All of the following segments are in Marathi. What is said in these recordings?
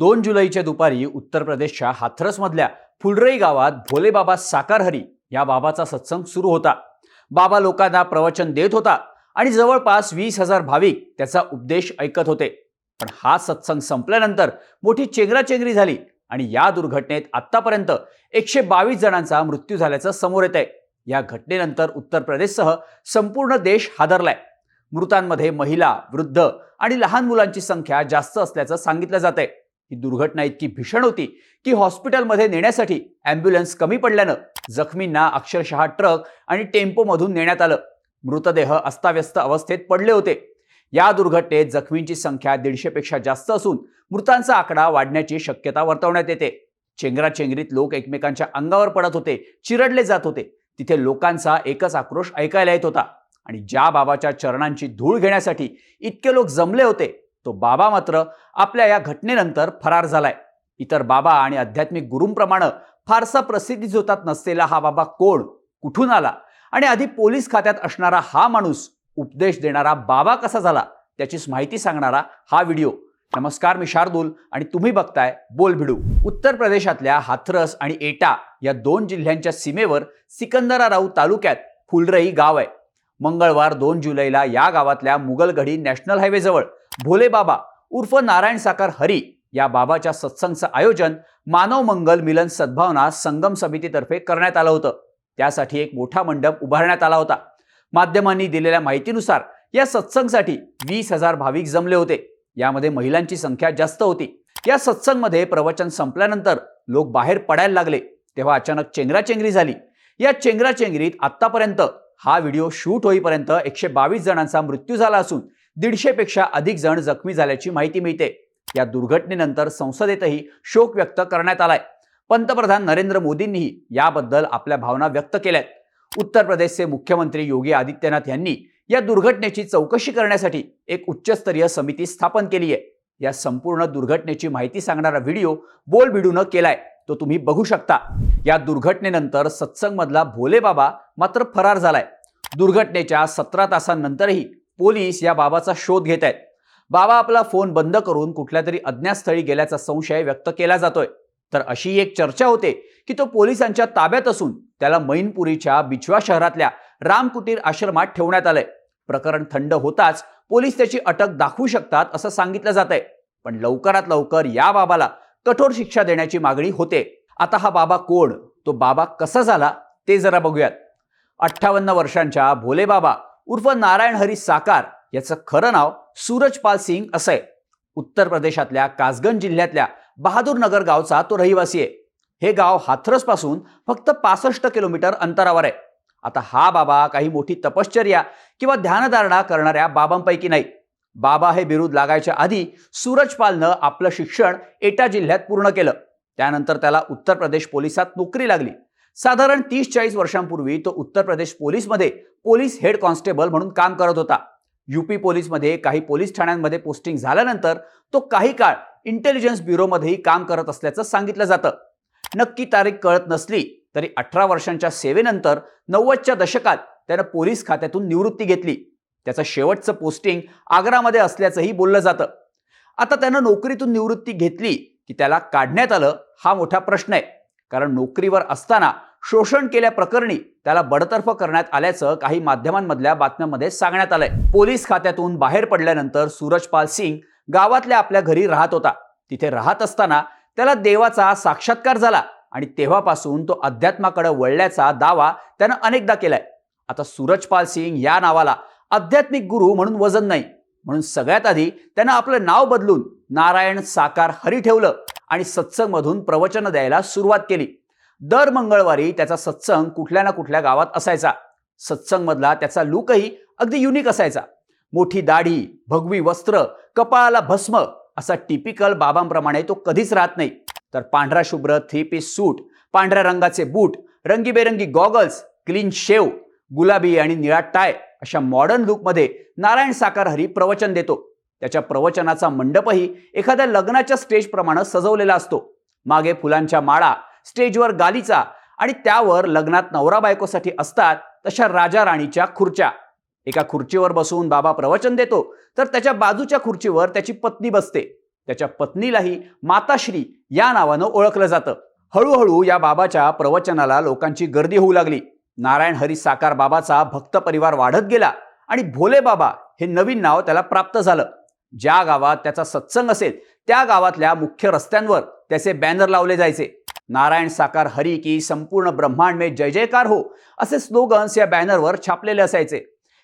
दोन जुलैच्या दुपारी उत्तर प्रदेशच्या हाथरसमधल्या फुलरई गावात भोलेबाबा साकारहरी या बाबाचा सत्संग सुरू होता. बाबा लोकांना प्रवचन देत होता आणि जवळपास वीस हजार भाविक त्याचा उपदेश ऐकत होते. पण हा सत्संग संपल्यानंतर मोठी चेंगराचेंगरी झाली आणि या दुर्घटनेत आतापर्यंत एकशे बावीस जणांचा मृत्यू झाल्याचं समोर येत आहे या घटनेनंतर उत्तर प्रदेशसह संपूर्ण देश हादरलाय. मृतांमध्ये महिला वृद्ध आणि लहान मुलांची संख्या जास्त असल्याचं सांगितलं जात आहे ही दुर्घटना इतकी भीषण होती की हॉस्पिटलमध्ये नेण्यासाठी अँब्युलन्स कमी पडल्यानं जखमींना अक्षरशः ट्रक आणि टेम्पोमधून नेण्यात आलं. मृतदेह अस्ताव्यस्त अवस्थेत पडले होते. या दुर्घटनेत जखमींची संख्या दीडशेपेक्षा जास्त असून मृतांचा आकडा वाढण्याची शक्यता वर्तवण्यात येते. चेंगराचेंगरीत लोक एकमेकांच्या अंगावर पडत होते चिरडले जात होते. तिथे लोकांचा एकच आक्रोश ऐकायला येत होता आणि ज्या बाबाच्या चरणांची धूळ घेण्यासाठी इतके लोक जमले होते तो बाबा मात्र आपल्या या घटनेनंतर फरार झालाय. इतर बाबा आणि आध्यात्मिक गुरूंप्रमाणे फारसा प्रसिद्धी जोतात नसलेला हा बाबा कोण? कुठून आला? आणि आधी पोलीस खात्यात असणारा हा माणूस उपदेश देणारा बाबा कसा झाला? त्याचीच माहिती सांगणारा हा व्हिडिओ. नमस्कार मी शार्दूल आणि तुम्ही बघताय बोल भिडू उत्तर प्रदेशातल्या हाथरस आणि एटा या दोन जिल्ह्यांच्या सीमेवर सिकंदरा राऊ तालुक्यात फुलरई गाव आहे. मंगळवार दोन जुलैला या गावातल्या मुघलगढी नॅशनल हायवेजवळ भोले बाबा उर्फ नारायण साकार हरी या बाबाच्या सत्संगचं आयोजन मानव मंगल मिलन सद्भावना संगम समितीतर्फे करण्यात आलं होतं. त्यासाठी एक मोठा मंडप उभारण्यात आला होता. माध्यमांनी दिलेल्या माहितीनुसार या सत्संगसाठी वीस हजार भाविक जमले होते. यामध्ये महिलांची संख्या जास्त होती. या सत्संगमध्ये प्रवचन संपल्यानंतर लोक बाहेर पडायला लागले. तेव्हा अचानक चेंगराचेंगरी झाली. या चेंगराचेंगरीत आत्तापर्यंत हा व्हिडिओ शूट होईपर्यंत एकशे बावीस जणांचा मृत्यू झाला असून दीडशेपेक्षा अधिक जण जखमी झाल्याची माहिती मिळते. या दुर्घटनेनंतर संसदेतही शोक व्यक्त करण्यात आलाय. पंतप्रधान नरेंद्र मोदींनीही याबद्दल आपल्या भावना व्यक्त केल्यात. उत्तर प्रदेशचे मुख्यमंत्री योगी आदित्यनाथ यांनी या दुर्घटनेची चौकशी करण्यासाठी एक उच्चस्तरीय समिती स्थापन केली आहे या संपूर्ण दुर्घटनेची माहिती सांगणारा व्हिडिओ बोलबिडूनं केलाय. तो तुम्ही बघू शकता. या दुर्घटनेनंतर सत्संगमधला भोले बाबा मात्र फरार झालाय. दुर्घटनेच्या सतरा तासांनंतरही पोलीस या बाबाचा शोध घेत आहेत. बाबा आपला फोन बंद करून कुठल्या तरी अज्ञातस्थळी गेल्याचा संशय व्यक्त केला जातोय. तर अशी एक चर्चा होते की तो पोलिसांच्या ताब्यात असून त्याला मैनपुरीच्या बिछवा शहरातल्या रामकुटीर आश्रमात ठेवण्यात आलंय. प्रकरण थंड होताच पोलीस त्याची अटक दाखवू शकतात असं सांगितलं जात आहे पण लवकरात लवकर या बाबाला कठोर शिक्षा देण्याची मागणी होते. आता हा बाबा कोण? तो बाबा कसा झाला? ते जरा बघूयात. अठ्ठावन्न वर्षांच्या भोले बाबा उर्फ नारायण हरी साकार याचं खरं नाव सूरजपाल सिंग असं आहे. उत्तर प्रदेशातल्या कासगंज जिल्ह्यातल्या बहादूरनगर गावचा तो रहिवासी आहे. हे गाव हाथरसपासून फक्त पासष्ट किलोमीटर अंतरावर आहे. आता हा बाबा काही मोठी तपश्चर्या किंवा ध्यानधारणा करणाऱ्या बाबांपैकी नाही. बाबा हे बिरुद लागायच्या आधी सूरजपालनं आपलं शिक्षण एटा जिल्ह्यात पूर्ण केलं. त्यानंतर त्याला उत्तर प्रदेश पोलिसात नोकरी लागली. साधारण तीस चाळीस वर्षांपूर्वी तो उत्तर प्रदेश पोलीसमध्ये पोलीस हेड कॉन्स्टेबल म्हणून काम करत होता. युपी पोलीसमध्ये काही पोलीस ठाण्यांमध्ये पोस्टिंग झाल्यानंतर तो काही काळ इंटेलिजन्स ब्युरोमध्येही काम करत असल्याचं सांगितलं जातं. नक्की तारीख कळत नसली तरी अठरा वर्षांच्या सेवेनंतर नव्वदच्या दशकात त्यानं पोलीस खात्यातून निवृत्ती घेतली. त्याचं शेवटचं पोस्टिंग आग्रामध्ये असल्याचंही बोललं जातं. आता त्यानं नोकरीतून निवृत्ती घेतली की त्याला काढण्यात आलं हा मोठा प्रश्न आहे. कारण नोकरीवर असताना शोषण केल्याप्रकरणी त्याला बडतर्फ करण्यात आल्याचं काही माध्यमांमधल्या बातम्यांमध्ये सांगण्यात आलंय. पोलीस खात्यातून बाहेर पडल्यानंतर सूरजपाल सिंग गावातल्या आपल्या घरी राहत होता. तिथे राहत असताना त्याला देवाचा साक्षात्कार झाला आणि तेव्हापासून तो अध्यात्माकडे वळल्याचा दावा त्यानं अनेकदा केलाय. आता सूरजपाल सिंग या नावाला आध्यात्मिक गुरु म्हणून वजन नाही. म्हणून सगळ्यात आधी त्यानं आपलं नाव बदलून नारायण साकार हरी ठेवलं आणि सत्संगमधून प्रवचन द्यायला सुरुवात केली. दर मंगळवारी त्याचा सत्संग कुठल्या ना कुठल्या गावात असायचा. सत्संगमधला त्याचा लुकही अगदी युनिक असायचा. मोठी दाढी भगवी वस्त्र कपाळाला भस्म असा टिपिकल बाबांप्रमाणे तो कधीच राहत नाही. तर पांढरा शुभ्र थ्री पीस सूट पांढऱ्या रंगाचे बूट रंगीबेरंगी गॉगल्स क्लीन शेव गुलाबी आणि निळा टाय अशा मॉडर्न लुकमध्ये नारायण साकार हरी प्रवचन देतो. त्याच्या प्रवचनाचा मंडपही एखाद्या लग्नाच्या स्टेजप्रमाणे सजवलेला असतो. मागे फुलांच्या माळा स्टेजवर गालीचा आणि त्यावर लग्नात नवरा बायकोसाठी असतात तशा राजा राणीच्या खुर्च्या. एका खुर्चीवर बसून बाबा प्रवचन देतो तर त्याच्या बाजूच्या खुर्चीवर त्याची पत्नी बसते. त्याच्या पत्नीलाही माताश्री या नावानं ओळखलं जातं. हळूहळू या बाबाच्या प्रवचनाला लोकांची गर्दी होऊ लागली. नारायण हरी साकार बाबाचा भक्त परिवार वाढत गेला आणि भोले बाबा हे नवीन नाव त्याला प्राप्त झालं. ज्या गावात त्याचा सत्संग असेल त्या गावातल्या मुख्य रस्त्यांवर त्याचे बॅनर लावले जायचे. नारायण साकार हरी की संपूर्ण ब्रह्मांड में जय जयकार हो असे स्लोगन्स या बॅनरवर छापलेले असायचे.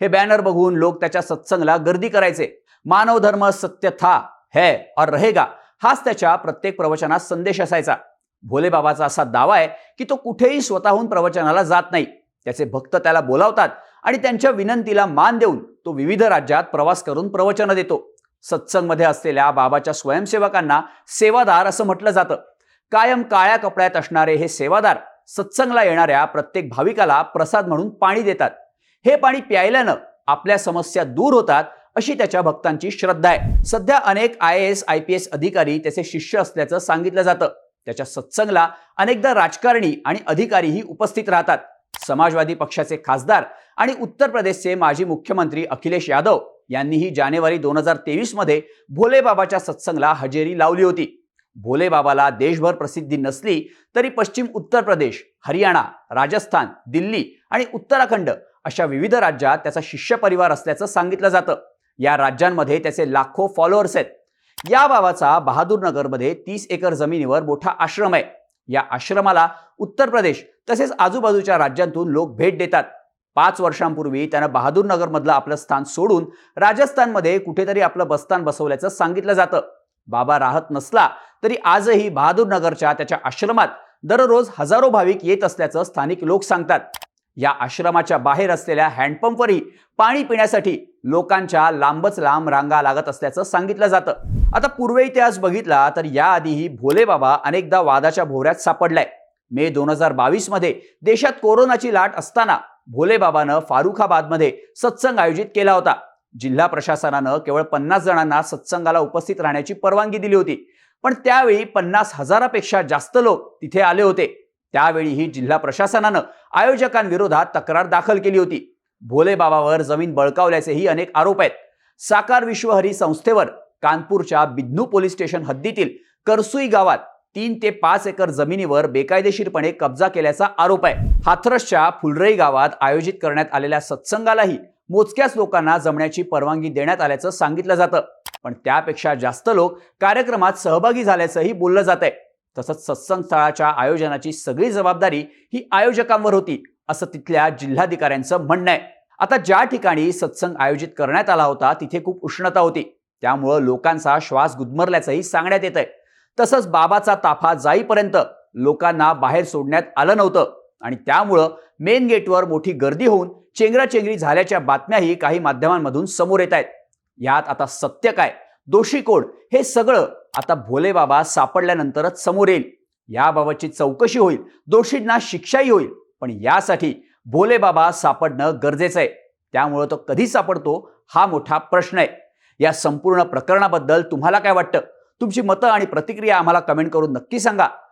हे बॅनर बघून लोक त्याच्या सत्संगला गर्दी करायचे. मानव धर्म सत्य था है और रहेगा हाच त्याच्या प्रत्येक प्रवचनात संदेश असायचा. भोलेबाबाचा असा दावा आहे की तो कुठेही स्वतःहून प्रवचनाला जात नाही. त्याचे भक्त त्याला बोलावतात आणि त्यांच्या विनंतीला मान देऊन तो विविध राज्यात प्रवास करून प्रवचन देतो. सत्संगमध्ये असलेल्या बाबाच्या स्वयंसेवकांना सेवादार असं म्हटलं जातं. कायम काळ्या कपड्यात असणारे हे सेवादार सत्संगला येणाऱ्या प्रत्येक भाविकाला प्रसाद म्हणून पाणी देतात. हे पाणी प्यायल्यानं आपल्या समस्या दूर होतात अशी त्याच्या भक्तांची श्रद्धा आहे. सध्या अनेक I S I P S अधिकारी त्याचे शिष्य असल्याचं सांगितलं जातं. त्याच्या सत्संगला अनेकदा राजकारणी आणि अधिकारीही उपस्थित राहतात. समाजवादी पक्षाचे खासदार आणि उत्तर प्रदेशचे माजी मुख्यमंत्री अखिलेश यादव यांनीही जानेवारी दोन हजार तेवीसमध्ये भोले बाबाच्या सत्संगला हजेरी लावली होती. भोले बाबाला देशभर प्रसिद्धी नसली तरी पश्चिम उत्तर प्रदेश हरियाणा राजस्थान दिल्ली आणि उत्तराखंड अशा विविध राज्यात त्याचा शिष्य परिवार असल्याचं सांगितलं जातं. या राज्यांमध्ये त्याचे लाखो फॉलोअर्स आहेत. या बाबाचा बहादूरनगरमध्ये तीस एकर जमिनीवर मोठा आश्रम आहे. या आश्रमाला उत्तर प्रदेश तसेच आजूबाजूच्या राज्यांतून लोक भेट देतात. पाच वर्षांपूर्वी त्यानं बहादूरनगरमधलं आपलं स्थान सोडून राजस्थानमध्ये कुठेतरी आपलं बस्तान बसवल्याचं सांगितलं जातं. बाबा राहत नसला तरी आजही बहादूरनगरच्या त्याच्या आश्रमात दररोज हजारो भाविक येत असल्याचं स्थानिक लोक सांगतात. या आश्रमाच्या बाहेर असलेल्या हँडपंपवरही पाणी पिण्यासाठी लोकांच्या लांबच लांब रांगा लागत असल्याचं सांगितलं जातं. आता पूर्व इतिहास बघितला तर याआधीही भोले बाबा अनेकदा वादाच्या भोवऱ्यात सापडलाय. मे दोन हजार बावीसमध्ये देशात कोरोनाची लाट असताना भोले बाबानं फारुखाबादमध्ये सत्संग आयोजित केला होता. जिल्हा प्रशासनानं केवळ पन्नास जणांना सत्संगाला उपस्थित राहण्याची परवानगी दिली होती. पण त्यावेळी पन्नास हजारापेक्षा जास्त लोक तिथे आले होते. त्यावेळीही जिल्हा प्रशासनानं आयोजकांविरोधात तक्रार दाखल केली होती. भोलेबाबावर जमीन बळकावल्याचेही अनेक आरोप आहेत. साकार विश्वहरी संस्थेवर कानपूरच्या बिद्नू पोलीस स्टेशन हद्दीतील करसुई गावात तीन ते पाच एकर जमिनीवर बेकायदेशीरपणे कब्जा केल्याचा आरोप आहे. हाथरसच्या फुलरई गावात आयोजित करण्यात आलेल्या सत्संगालाही मोजक्याच लोकांना जमण्याची परवानगी देण्यात आल्याचं सांगितलं जातं. पण त्यापेक्षा जास्त लोक कार्यक्रमात सहभागी झाल्याचंही बोललं जात आहे तसंच सत्संग स्थळाच्या आयोजनाची सगळी जबाबदारी ही आयोजकांवर होती असं तिथल्या जिल्हाधिकाऱ्यांचं म्हणणं आहे. आता ज्या ठिकाणी सत्संग आयोजित करण्यात आला होता तिथे खूप उष्णता होती. त्यामुळं लोकांचा श्वास गुदमरल्याचंही सांगण्यात येत आहे तसंच बाबाचा ताफा जाईपर्यंत लोकांना बाहेर सोडण्यात आलं नव्हतं. आणि त्यामुळं मेन गेटवर मोठी गर्दी होऊन चेंगराचेंगरी झाल्याच्या बातम्याही काही माध्यमांमधून समोर येत आहेत. यात आता सत्य काय? दोषी कोण? हे सगळं आता भोले बाबा सापडल्यानंतरच समोर येईल. याबाबतची चौकशी होईल. दोषींना शिक्षाही होईल. पण यासाठी भोले बाबा सापडणं गरजेचं आहे. त्यामुळं तो कधी सापडतो हा मोठा प्रश्न आहे. या संपूर्ण प्रकरणाबद्दल तुम्हाला काय वाटतं? तुमची मतं आणि प्रतिक्रिया आम्हाला कमेंट करून नक्की सांगा.